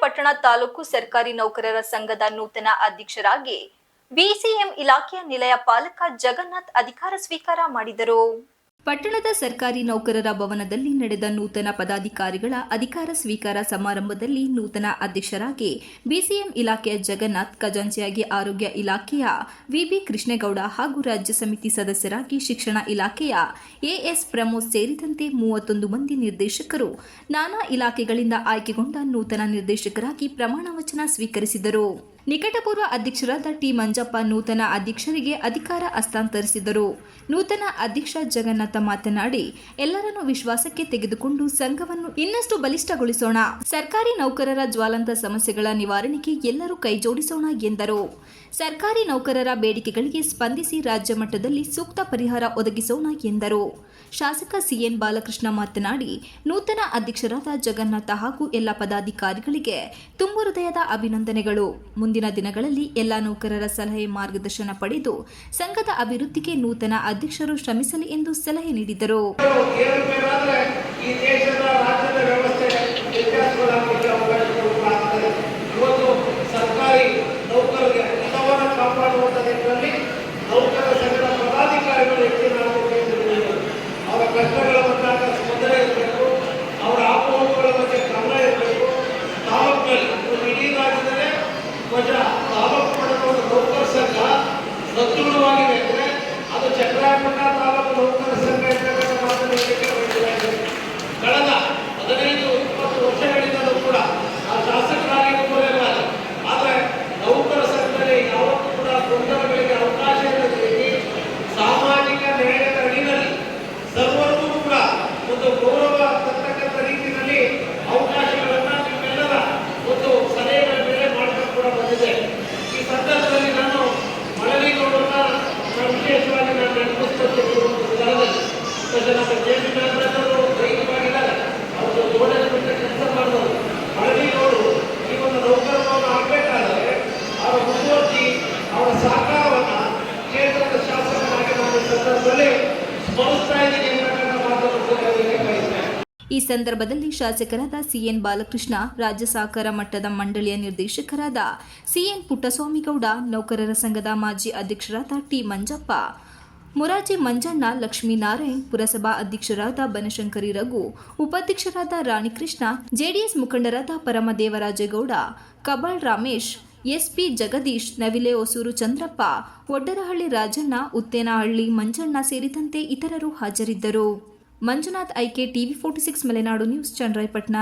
ಪಟ್ಟಣ ತಾಲೂಕು ಸರ್ಕಾರಿ ನೌಕರರ ಸಂಘದ ನೂತನ ಅಧ್ಯಕ್ಷರಾಗಿ ಬಿಸಿಎಂ ಇಲಾಖೆಯ ನಿಲಯ ಪಾಲಕ ಜಗನ್ನಾಥ್ ಅಧಿಕಾರ ಸ್ವೀಕಾರ ಮಾಡಿದರು. ಪಟ್ಟಣದ ಸರ್ಕಾರಿ ನೌಕರರ ಭವನದಲ್ಲಿ ನಡೆದ ನೂತನ ಪದಾಧಿಕಾರಿಗಳ ಅಧಿಕಾರ ಸ್ವೀಕಾರ ಸಮಾರಂಭದಲ್ಲಿ ನೂತನ ಅಧ್ಯಕ್ಷರಾಗಿ ಬಿಸಿಎಂ ಇಲಾಖೆಯ ಜಗನ್ನಾಥ್, ಖಜಾಂಚಿಯಾಗಿ ಆರೋಗ್ಯ ಇಲಾಖೆಯ ವಿಬಿ ಕೃಷ್ಣೇಗೌಡ ಹಾಗೂ ರಾಜ್ಯ ಸಮಿತಿ ಸದಸ್ಯರಾಗಿ ಶಿಕ್ಷಣ ಇಲಾಖೆಯ ಎಎಸ್ ಪ್ರಮೋದ್ ಸೇರಿದಂತೆ ಮೂವತ್ತೊಂದು ಮಂದಿ ನಿರ್ದೇಶಕರು ನಾನಾ ಇಲಾಖೆಗಳಿಂದ ಆಯ್ಕೆಗೊಂಡ ನೂತನ ನಿರ್ದೇಶಕರಾಗಿ ಪ್ರಮಾಣ ವಚನ ಸ್ವೀಕರಿಸಿದರು. ನಿಕಟಪೂರ್ವ ಅಧ್ಯಕ್ಷರಾದ ಟಿ ಮಂಜಪ್ಪ ನೂತನ ಅಧ್ಯಕ್ಷರಿಗೆ ಅಧಿಕಾರ ಹಸ್ತಾಂತರಿಸಿದರು. ನೂತನ ಅಧ್ಯಕ್ಷ ಜಗನ್ನಾಥ ಮಾತನಾಡಿ, ಎಲ್ಲರನ್ನು ವಿಶ್ವಾಸಕ್ಕೆ ತೆಗೆದುಕೊಂಡು ಸಂಘವನ್ನು ಇನ್ನಷ್ಟು ಬಲಿಷ್ಠಗೊಳಿಸೋಣ. ಸರ್ಕಾರಿ ನೌಕರರ ಜ್ವಾಲಂತ ಸಮಸ್ಯೆಗಳ ನಿವಾರಣೆಗೆ ಎಲ್ಲರೂ ಕೈಜೋಡಿಸೋಣ ಎಂದರು. ಸರ್ಕಾರಿ ನೌಕರರ ಬೇಡಿಕೆಗಳಿಗೆ ಸ್ಪಂದಿಸಿ ರಾಜ್ಯ ಮಟ್ಟದಲ್ಲಿ ಸೂಕ್ತ ಪರಿಹಾರ ಒದಗಿಸೋಣ ಎಂದರು. ಶಾಸಕ ಸಿಎನ್ ಬಾಲಕೃಷ್ಣ ಮಾತನಾಡಿ, ನೂತನ ಅಧ್ಯಕ್ಷರಾದ ಜಗನ್ನಾಥ ಹಾಗೂ ಎಲ್ಲ ಪದಾಧಿಕಾರಿಗಳಿಗೆ ತುಂಬು ಹೃದಯದ ಅಭಿನಂದನೆಗಳು. ಮುಂದಿನ ದಿನಗಳಲ್ಲಿ ಎಲ್ಲ ನೌಕರರ ಸಲಹೆ ಮಾರ್ಗದರ್ಶನ ಪಡೆದು ಸಂಘದ ಅಭಿವೃದ್ಧಿಗೆ ನೂತನ ಅಧ್ಯಕ್ಷರು ಶ್ರಮಿಸಲಿ ಎಂದು ಸಲಹೆ ನೀಡಿದರು ಸದೃಢವಾಗಿದೆ. ಅದು ಚಕ್ರಾಯಪಟ್ಟಣ ತಾಲೂಕು ನೌಕರ ಸಂಘ ಇರ್ತಕ್ಕಂಥ ಮಾತನ್ನು. ಕಳೆದ ಹದಿನೈದು, ಇಪ್ಪತ್ತು ವರ್ಷಗಳಿಂದಲೂ ಕೂಡ ಆ ಶಾಸಕರಾಗಿ ಕೂಡ ಆದರೆ ನೌಕರ ಸಂಘದಲ್ಲಿ ಯಾವತ್ತೂ ಕೂಡ ಗೊಂದಲಗಳಿಗೆ ಅವಕಾಶ ಇಲ್ಲದ ಸಾಮಾಜಿಕ ನ್ಯಾಯದ ಅಡಿಯಲ್ಲಿ ಸರ್ವರಿಗೂ ಕೂಡ ಒಂದು ಗೌರವ ತರ್ತಕ್ಕಂಥ ರೀತಿಯಲ್ಲಿ ಅವಕಾಶಗಳನ್ನು ನಿಮ್ಮೆಲ್ಲರ ಒಂದು ಸಲಹೆಗಳ ಮೇಲೆ ಮಾಡ್ಕೊಂಡು ಕೂಡ ಬಂದಿದೆ. ಈ ಸಂದರ್ಭದಲ್ಲಿ ಈ ಸಂದರ್ಭದಲ್ಲಿ ಶಾಸಕರಾದ ಸಿಎನ್ ಬಾಲಕೃಷ್ಣ, ರಾಜ್ಯ ಸಹಕಾರ ಮಟ್ಟದ ಮಂಡಳಿಯ ನಿರ್ದೇಶಕರಾದ ಸಿಎನ್ ಪುಟ್ಟಸ್ವಾಮಿಗೌಡ, ನೌಕರರ ಸಂಘದ ಮಾಜಿ ಅಧ್ಯಕ್ಷರಾದ ಟಿ ಮಂಜಪ್ಪ ಮುರಾಜಿ ಮಂಜಣ್ಣ ಲಕ್ಷ್ಮೀನಾರಾಯಣ್ ಪುರಸಭಾ ಅಧ್ಯಕ್ಷರಾದ ಬನಶಂಕರಿ ರಘು, ಉಪಾಧ್ಯಕ್ಷರಾದ ರಾಣಿಕೃಷ್ಣ, ಜೆಡಿಎಸ್ ಮುಖಂಡರಾದ ಪರಮದೇವರಾಜೇಗೌಡ, ಕಬಾಳ್ ರಮೇಶ್, ಎಸ್ಪಿ ಜಗದೀಶ್, ನವಿಲೆ ಹೊಸೂರು ಚಂದ್ರಪ್ಪ ಒಡ್ಡರಹಳ್ಳಿ ರಾಜಣ್ಣ, ಉತ್ತೇನಹಳ್ಳಿ ಮಂಜಣ್ಣ ಸೇರಿದಂತೆ ಇತರರು ಹಾಜರಿದ್ದರು. Manjunath IK TV forty six Malenadu news Channarayapatna